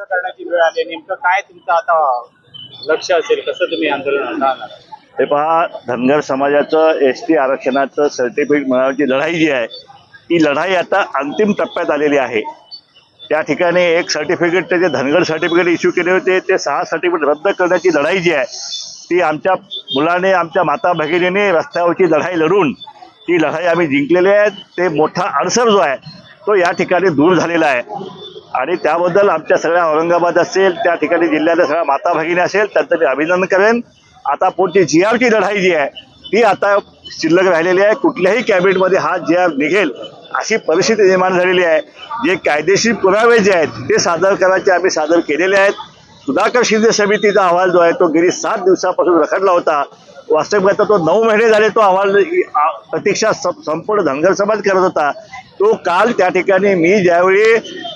करण्याची वेळ आली नेमकं काय तुमचं आता लक्ष असेल? कसं तुम्ही आंदोलन हे पहा धनगर समाजाचं एस टी आरक्षणाचं सर्टिफिकेट मिळवण्याची लढाई जी आहे ती लढाई आता अंतिम टप्प्यात आलेली आहे. त्या ठिकाणी एक सर्टिफिकेट ते धनगर सर्टिफिकेट इश्यू केले होते. ते सहा सर्टिफिकेट रद्द करण्याची लढाई जी आहे ती आमच्या मुलाने आमच्या माता भगिनीने रस्त्यावरची लढाई लढून ती लढाई आम्ही जिंकलेली आहे. ते मोठा अडसर जो आहे तो या ठिकाणी दूर झालेला आहे. आणि त्याबद्दल आमच्या सगळ्या औरंगाबाद असेल त्या ठिकाणी जिल्ह्यातल्या सगळ्या माता भगिनी असेल त्यांचं मी अभिनंदन करेन. आता पुढची जी आरची लढाई जी आहे ती आता शिल्लक राहिलेली आहे. कुठल्याही कॅबिनेटमध्ये हा जी आर निघेल अशी परिस्थिती निर्माण झालेली आहे. जे कायदेशीर पुरावे जे आहेत ते सादर करायचे आम्ही सादर केलेले आहेत. सुधाकर शिंदे समितीचा अहवाल जो आहे तो गेली सात दिवसापासून रखडला होता. वास्तविक तो नऊ महिने झाले तो अहवाल प्रतीक्षा संपूर्ण धनगर समाज करत होता. तो काल त्या ठिकाणी मी ज्यावेळी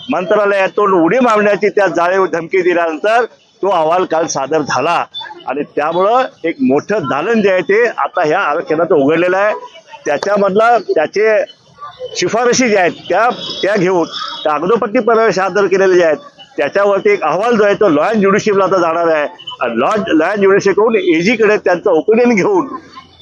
मंत्रालयातून उडी मारण्याची त्या जाळीव धमकी दिल्यानंतर तो अहवाल काल सादर झाला. आणि त्यामुळं एक मोठं दालन जे आहे ते आता ह्या आरक्षणाचं उघडलेलं आहे. त्याच्यामधला त्याचे शिफारशी ज्या आहेत त्या त्या घेऊन त्या कागदोपत्री प्रवेश सादर केलेले जे आहेत त्याच्यावरती एक अहवाल जो आहे तो लॉ अँड ज्युडिशियलला आता जाणार आहे. आणि लॉ लॉ अँड ज्युडिशियलकडून एजीकडे त्यांचं ओपिनियन घेऊन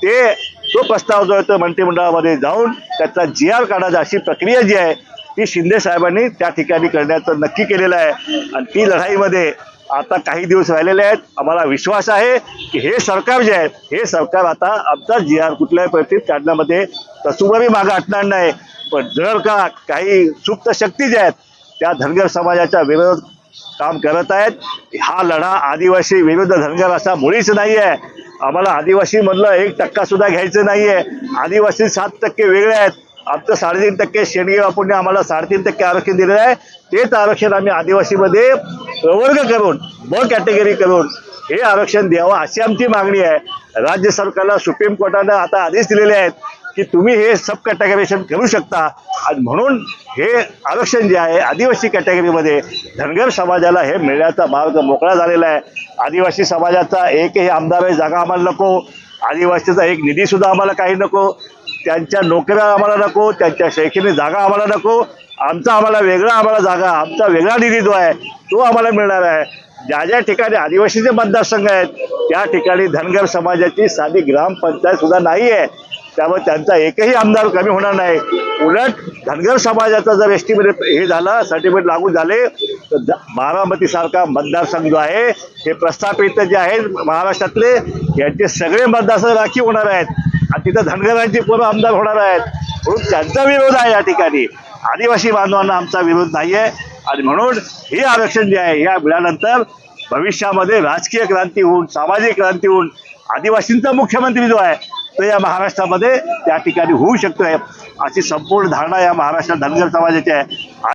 ते तो प्रस्ताव जो आहे तो मंत्रिमंडळामध्ये जाऊन त्याचा जी आर काढायचा अशी प्रक्रिया जी आहे ती शिंदे साहेबांनी त्या ठिकाणी करण्याचं नक्की केलेलं आहे. आणि ती लढाईमध्ये आता काही दिवस राहिलेले आहेत. आम्हाला विश्वास आहे की हे सरकार जे आहे हे सरकार आता आमचा जी आर कुठल्याही परिस्थितीत काढण्यामध्ये तसुबरी मागं हटणार नाही. पण जर का काही सुप्त शक्ती ज्या आहेत त्या धनगर समाजाच्या विरोधात काम करत आहेत. हा लढा आदिवासी विरुद्ध धनगर असा मुळीच नाही आहे आम्हाला आदिवासीमधलं एक टक्का सुद्धा घ्यायचं नाही आहे आदिवासी सात टक्के वेगळे आहेत. आमचं साडेतीन टक्के शेणगे बापूंनी आम्हाला साडेतीन टक्के आरक्षण दिलेलं आहे. तेच आरक्षण आम्ही आदिवासीमध्ये प्रवर्ग करून ब कॅटेगरी करून हे आरक्षण द्यावं अशी आमची मागणी आहे. राज्य सरकारला सुप्रीम कोर्टानं आता आदेश दिलेले आहेत की तुम्ही हे सब कॅटेगरेशन करू शकता. आणि म्हणून हे आरक्षण जे आहे आदिवासी कॅटेगरीमध्ये धनगर समाजाला हे मिळण्याचा मार्ग मोकळा झालेला आहे. आदिवासी समाजाचा एकही आमदार जागा आम्हाला नको. आदिवासीचा एक निधीसुद्धा आम्हाला काही नको. त्यांच्या नोकऱ्या आम्हाला नको त्यांच्या शैक्षणिक जागा आम्हाला नको. आमचा आम्हाला वेगळा आम्हाला जागा आमचा वेगळा निधी जो आहे तो आम्हाला मिळणार आहे. ज्या ज्या ठिकाणी आदिवासीचे मतदारसंघ आहेत त्या ठिकाणी धनगर समाजाची साधी ग्रामपंचायत सुद्धा नाही आहे त्यामुळे त्यांचा एकही आमदार कमी होणार नाही. उलट धनगर समाजाचा जर एस टीमध्ये हे झालं सर्टिफिकेट लागू झाले तर बारामतीसारखा मतदारसंघ जो आहे हे प्रस्थापित जे आहेत महाराष्ट्रातले यांचे सगळे मतदारसंघ राखीव होणार आहेत. तिथं धनगरांचे पोरं आमदार होणार आहेत. म्हणून त्यांचा विरोध आहे या ठिकाणी. आदिवासी बांधवांना आमचा विरोध नाही आहे आणि म्हणून हे आरक्षण जे आहे या मिळाल्यानंतर भविष्यामध्ये राजकीय क्रांती होऊन सामाजिक क्रांती होऊन आदिवासींचा मुख्यमंत्री जो आहे तो या महाराष्ट्रामध्ये त्या ठिकाणी होऊ शकतोय. अशी संपूर्ण धारणा या महाराष्ट्रात धनगर समाजाची आहे.